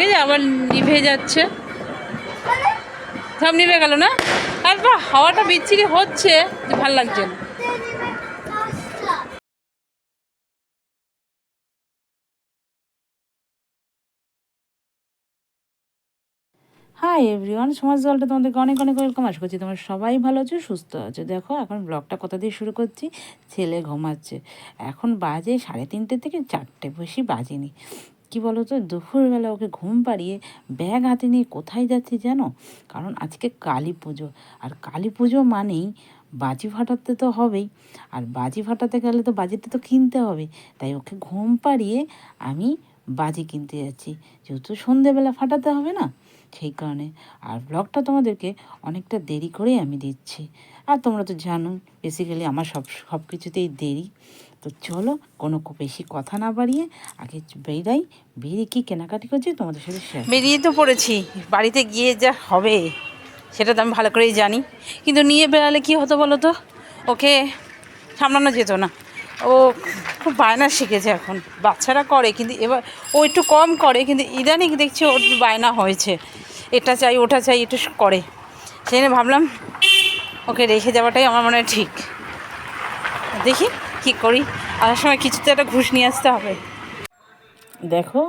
ঠিক আছে আবার নিভে যাচ্ছে। সব নিভে গেল না? আর হাওয়াটা বিচ্ছিরি হচ্ছে, যে ভালো লাগছে না। হাই এভরিওয়ান সমাজ দলটা তোমাদেরকে অনেক অনেক ওয়েলকাম আশা করছি তোমরা সবাই ভালো আছো, সুস্থ আছো। দেখো, এখন ব্লগটা কোথা দিয়ে শুরু করছি? ছেলে ঘুমাচ্ছে। এখন বাজে সাড়ে তিনটে থেকে চারটে বেশি বাজেনি। কি বলো তো দুপুরবেলা ওকে ঘুম পাড়িয়ে ব্যাগ হাতে নিয়ে কোথায় যাচ্ছি জানো? কারণ আজকে কালী পুজো। আর কালী পুজো মানেই বাজি ফাটাতে তো হবেই। আর বাজি ফাটাতে গেলে তো বাজিটা তো কিনতে হবে। তাই ওকে ঘুম পাড়িয়ে আমি বাজি কিনতে যাচ্ছি। যেহেতু সন্ধেবেলা ফাটাতে হবে না, সেই কারণে। আর ব্লগটা তোমাদেরকে অনেকটা দেরি করেই আমি দিচ্ছি। আর তোমরা তো জানো বেসিক্যালি আমার সব সব কিছুতেই দেরি। তো চলো কোনো বেশি কথা না বাড়িয়ে আগে বেরাই, বেরিয়ে কি কেনাকাটি করছি তোমাদের সাথে শেয়ার বেরিয়ে তো পড়েছি, বাড়িতে গিয়ে যা হবে, সেটা তো আমি ভালো করেই জানি। কিন্তু নিয়ে বেরালে কি হতো বলো তো? ওকে সামলানো যেত না। ও খুব বায়না শিখেছে এখন, বাচ্চারা করে, কিন্তু এবার ও একটু কম করে, কিন্তু ইদানিং দেখছি ওর বায়না হয়েছে। এটা চাই, ওটা চাই একটু করে। সেই ভাবলাম ওকে রেখে যাওয়াটাই আমার মনে হয় ঠিক। দেখি কি করি। আসার সময় কিছুতে একটা ঘুষ নিয়ে আসতে হবে। দেখো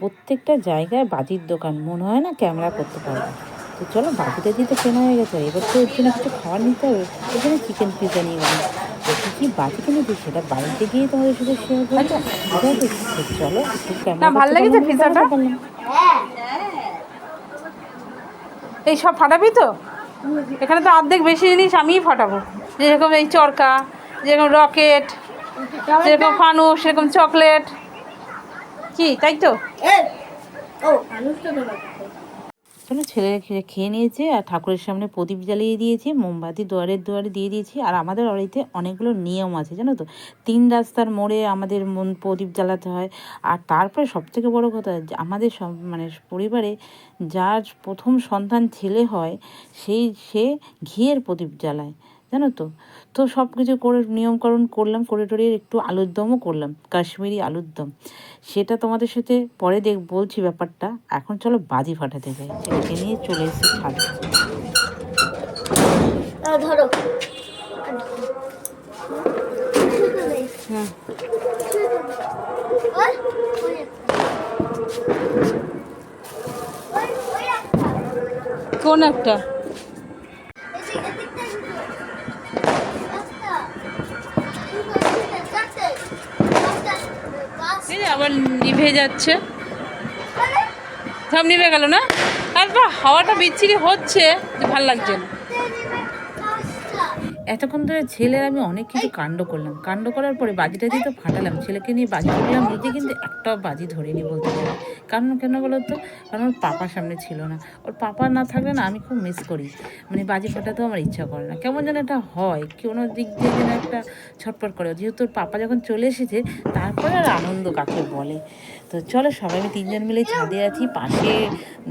প্রত্যেকটা জায়গায় বাজির দোকান। মনে হয় না ক্যামেরা করতে পারবে। তো চলো বাজিটা দিতে কেনা হয়ে গেছে। এবার তো জন্য কিছু খাবার নিতে হবে। এখানে চিকেন পিজা নিয়ে গেলাম। তো কী কী বাজি কিনেছি সেটা বাড়িতে গিয়ে তোমাদের সাথে শেয়ার করব। ঠিক আছে চলো একটু ক্যামেরা ভালো লেগেছে পিৎজাটা? এই সব ফাটাবি তো? এখানে তো অর্ধেক বেশি জিনিস আমিই ফাটাবো। যেরকম এই চরকা যেরকম রকেট যেরকম ফানুস সেরকম চকলেট। কি তাই তো? ছেলে খেয়ে খেয়ে নিয়েছে আর ঠাকুরের সামনে প্রদীপ জ্বালিয়ে দিয়েছি মোমবাতি দুয়ারের দুয়ারে দিয়ে দিয়েছি আর আমাদের বাড়িতে অনেকগুলো নিয়ম আছে জানো তো? তিন রাস্তার মোড়ে আমাদের মন প্রদীপ জ্বালাতে হয় আর তারপরে সবথেকে বড় কথা আমাদের সব মানে পরিবারে যার প্রথম সন্তান ছেলে হয় সেই সে ঘিয়ের প্রদীপ জ্বালায়। জানো তো? তো সব কিছু করে নিয়মকরণ করলাম করে টরিয়ে একটু আলুর দমও করলাম কাশ্মীরি আলুর দম। সেটা তোমাদের সাথে পরে দেখ বলছি ব্যাপারটা। এখন চলো বাজি ফাটাতে যাই ছেলেকে নিয়ে চলে এসেছি ছাদে। ধরো। একটা। কোন একটা? পাঁচ আছে আবার নিভে যাচ্ছে। সব নিভে গেল না? আর হাওয়াটা বিচ্ছিরি হচ্ছে। ভালো লাগছে না। এতক্ষণ ধরে ছেলের আমি অনেক কিছু কাণ্ড করলাম। কাণ্ড করার পরে বাজিটা দিয়ে তো ফাটালাম। ছেলেকে নিয়ে বাজি করলাম নিজে কিন্তু একটাও বাজি ধরিনি বলতে গেলে। কারণ কেন বলো তো কারণ ওর পাপার সামনে ছিল না। ওর পাপা না থাকলে না আমি খুব মিস করি। মানে বাজি ফাটাতেও আমার ইচ্ছা করে না। কেমন যেন এটা হয় কোনো দিক দিয়ে যেন একটা ছটপট করে। যেহেতু ওর পাপা যখন চলে এসেছে তারপরে আর আনন্দ কাকে বলে? তো চলো সবাই আমি তিনজন মিলে ছাদে আছি, পাশে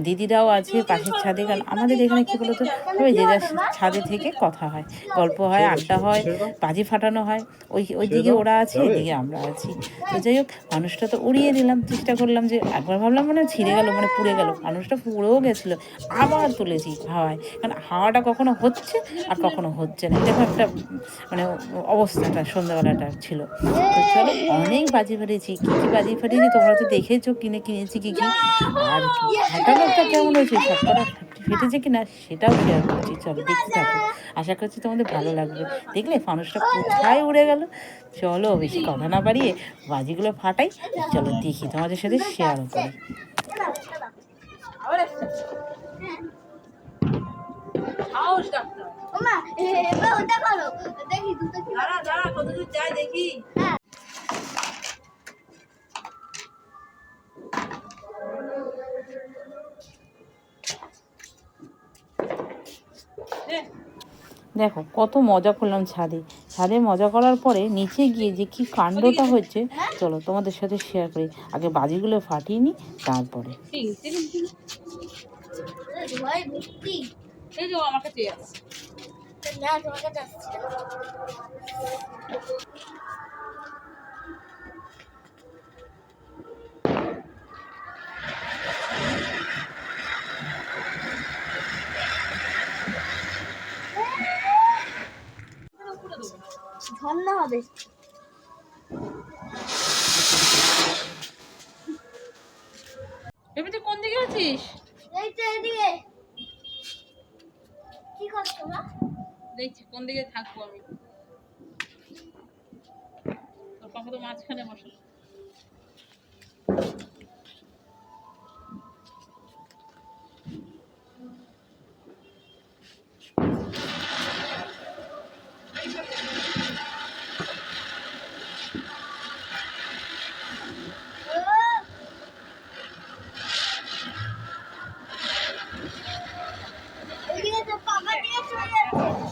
দিদিরাও আছে, পাশের ছাদে, কারণ আমাদের এখানে কী বলতো ওই যে যার ছাদে থেকে কথা হয়, গল্প হয়, আড্ডা হয়, বাজি ফাটানো হয়, ওই ওই দিকে ওরা আছে এদিকে আমরা আছি। তো যাই হোক, মানুষটা তো উড়িয়ে দিলাম, চেষ্টা করলাম যে একবার ভাবলাম মানে ছিঁড়ে গেল মানে পুড়ে গেল, মানুষটা পুড়েও গেছিল, আবার তুলেছি হাওয়ায়, কারণ হাওয়াটা কখনো হচ্ছে আর কখনো হচ্ছে না, এরকম একটা মানে অবস্থাটা সন্ধ্যাবেলাটা ছিল। তো চলো, অনেক বাজি ফাটিয়েছি, কী কী বাজি ফাটিয়েছি তোমরা তো দেখেছ কিনে কিনেছি কী কী? আর ফাটানোটা কেমন হয়েছে? সবকটা ফেটেছে কি না সেটাও শেয়ার করছি। চলো দেখতে থাকো আশা করছি তোমাদের ভালো লাগবে। দেখলে ফানুসটা কোথায় উড়ে গেল? চলো বেশি কথা না বাড়িয়ে বাজিগুলো ফাটাই। চলো দেখি তোমাদের সাথে শেয়ার করো। দেখি। দেখি কত মজা করলাম ছাদে। ছাদে মজা করার পরে নিচে গিয়ে যে কি কাণ্ডটা হচ্ছে চলো তোমাদের সাথে শেয়ার করি। আগে বাজিগুলো ফাটিয়ে নিই তারপরে। আমার কাছে কাছে হবে। বেবি তুই কোন দিকে আছিস? এই তো এদিকে। কি করছ মা? দেখছি কোন দিকে থাকব আমি? তোর পাখা তো মাঝখানে বসে। Oh.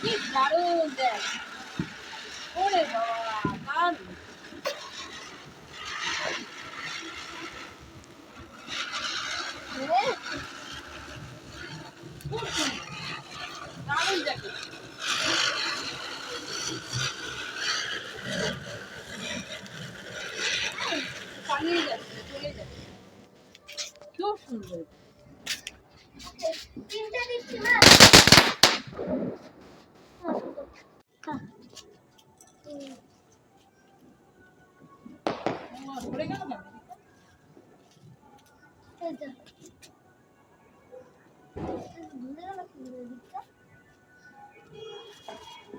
কি দারুণ দেখ ওরে বাবা দারুণ দারুণ জ্যাকেট পালিয়ে যাচ্ছে চলে যাচ্ছে খুব সুন্দর তিনটে দিচ্ছি না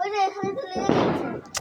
ওই যে এখানে লেগে গেছে।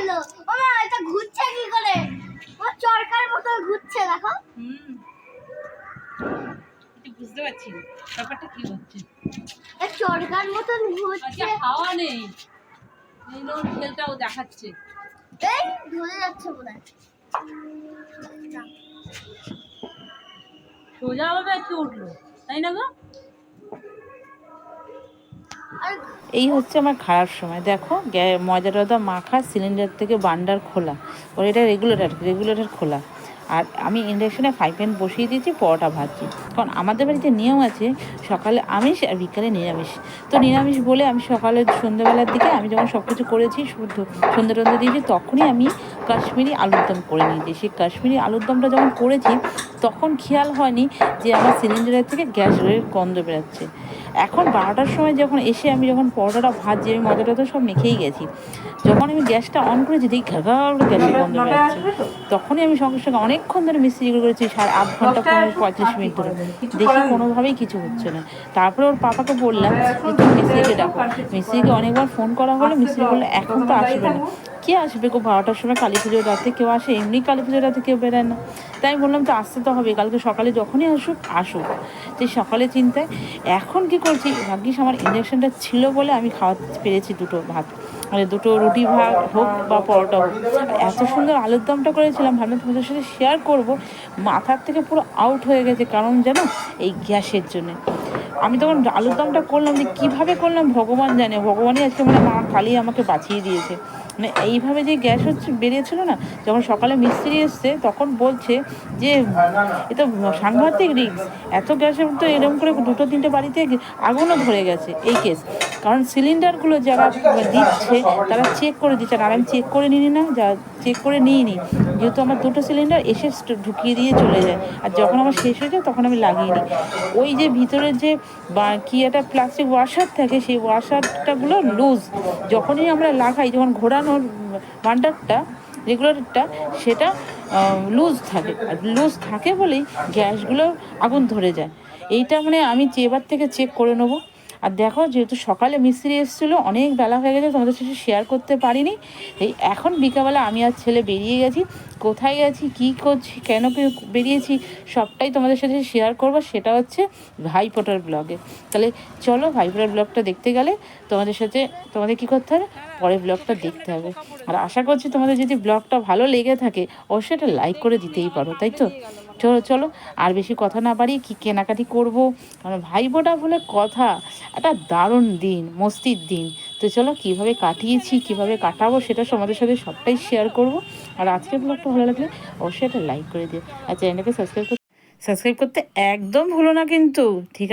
হলো ও মা এটা ঘুরছে কি করে? ও চরকার মতো ঘুরছে দেখো। হুম। বুঝতে পারছি ব্যাপারটা কি হচ্ছে? এ চরকার মতন ঘুরছে। হাওয়া নেই। এই নো খেলটাও দেখাচ্ছে। এই ধরে যাচ্ছে মনে হয় সোজা ভাবে আজকে উঠল তাই না গো? এই হচ্ছে আমার খারাপ সময়। দেখো ময়দা টয়দা মাখা সিলিন্ডার থেকে বান্ডার খোলা। ওর এটা রেগুলেটার রেগুলেটার খোলা। আর আমি ইন্ডাকশনে ফ্রাই প্যান বসিয়ে দিয়েছি, পরোটা ভাজছি। কারণ আমাদের বাড়িতে নিয়ম আছে, সকালে আমিষ আর বিকালে নিরামিষ। তো নিরামিষ বলে আমি সকালে সন্ধ্যেবেলার দিকে আমি যখন সব কিছু করেছি, শুদ্ধ সন্ধ্যে টন্ধে দিয়েছি, তখনই আমি কাশ্মীরি আলুর দম করে নিয়েছি। সেই কাশ্মীরি আলুর দমটা যখন করেছি তখন খেয়াল হয়নি যে আমার সিলিন্ডারের থেকে গ্যাসের গন্ধ বেরোচ্ছে। এখন বারোটার সময় যখন এসে আমি যখন পরোটাটা ভাজছি আমি মজাটা তো সব মেখেই গেছি। যখন আমি গ্যাসটা অন করেছি দেখি করে গ্যাসের গন্ধ বেরোচ্ছে। তখনই আমি সঙ্গে সঙ্গে অনেকক্ষণ ধরে মিস্ত্রি করেছি সাড়ে আধ ঘণ্টা পনেরো পঁয়ত্রিশ মিনিট ধরে। দেখি কোনোভাবেই কিছু হচ্ছে না। তারপরে ওর পাপাকে বললাম যে তুমি মিস্ত্রিকে ডাকো। মিস্ত্রিকে অনেকবার ফোন করা হলো মিস্ত্রি বলল এখন তো আসবে না। কে আসবে গো? বারোটার সময় কালী পুজোর রাতে কেউ আসে? এমনি কালী পুজোর রাতে কেউ বেরোয় না। তাই আমি বললাম, তো আসতে তো হবে, কালকে সকালে যখনই আসুক আসুক। যে সকালে চিন্তায়, এখন কি করছি? ভাগ্যিস আমার ইঞ্জেকশনটা ছিল বলে আমি খাওয়াতে পেরেছি দুটো ভাত। মানে দুটো রুটি ভাত হোক বা পরোটা হোক। এত সুন্দর আলুর দমটা করেছিলাম, ভাবলাম তোমাদের সাথে শেয়ার করব। মাথার থেকে পুরো আউট হয়ে গেছে, কারণ জানো, এই গ্যাসের জন্যে। আমি তখন আলুর দমটা করলাম যে কীভাবে করলাম ভগবান জানে। ভগবানই আজকে মানে মা, কালী আমাকে বাঁচিয়ে দিয়েছে। মানে এইভাবে যে গ্যাস হচ্ছে বেরিয়েছিল না, যখন সকালে মিস্ত্রি এসছে, তখন বলছে যে, এ তো সাংঘাতিক রিক্স এত গ্যাসের তো এরকম করে দুটো তিনটে বাড়িতে আগুনও ধরে গেছে এই কেস কারণ সিলিন্ডারগুলো যারা দিচ্ছে, তারা চেক করে দিচ্ছে। আর আমি চেক করে নিই না, যা চেক করে নিই নি যেহেতু আমার দুটো সিলিন্ডার এসে ঢুকিয়ে দিয়ে চলে যায়। আর যখন আমার শেষ হয়ে যায়, তখন আমি লাগিয়ে নিই। ওই যে ভিতরের যে কি একটা প্লাস্টিক ওয়াশার থাকে, সেই ওয়াশারটাগুলো লুজ যখনই আমরা লাগাই, যখন ঘোরানোর ভান্ডারটা রেগুলেটরটা সেটা লুজ থাকে। আর লুজ থাকে বলেই গ্যাসগুলো আগুন ধরে যায়। এইটা মানে আমি এবার থেকে চেক করে নেব। আর দেখো, যেহেতু সকালে মিস্ত্রি এসেছিল, অনেক বেলা হয়ে গেছে, তোমাদের সাথে শেয়ার করতে পারিনি। এই এখন বিকালবেলা আমি আর ছেলে বেরিয়ে গেছি। কোথায় গেছি, কী করছি, কেন বেরিয়েছি, সবটাই তোমাদের সাথে শেয়ার করব। সেটা হচ্ছে ভাইফোঁটার ব্লগে তাহলে চলো ভাইপোটার ব্লগটা দেখতে গেলে তোমাদের সাথে, তোমাদের কী করতে হবে? পরের ব্লগটা দেখতে হবে। আর আশা করছি তোমাদের যদি ব্লগটা ভালো লেগে থাকে, অবশ্যই এটা লাইক করে দিতেই পারো, তাই তো? চলো চলো, আর বেশি কথা না বাড়িয়ে কি কেনাকাটি করব? কারণ ভাই বোটা বলে কথা, একটা দারুণ দিন, মস্তির দিন। তো চলো, কীভাবে কাটিয়েছি, কীভাবে কাটাবো, সেটা তোমাদের সাথে সবটাই শেয়ার করব। আর আজকের ব্লগটা ভালো লাগলে অবশ্যই একটা লাইক করে দিও। আর চ্যানেলটাকে সাবস্ক্রাইব করতে সাবস্ক্রাইব করতে একদম ভুলো না কিন্তু, ঠিক আছে?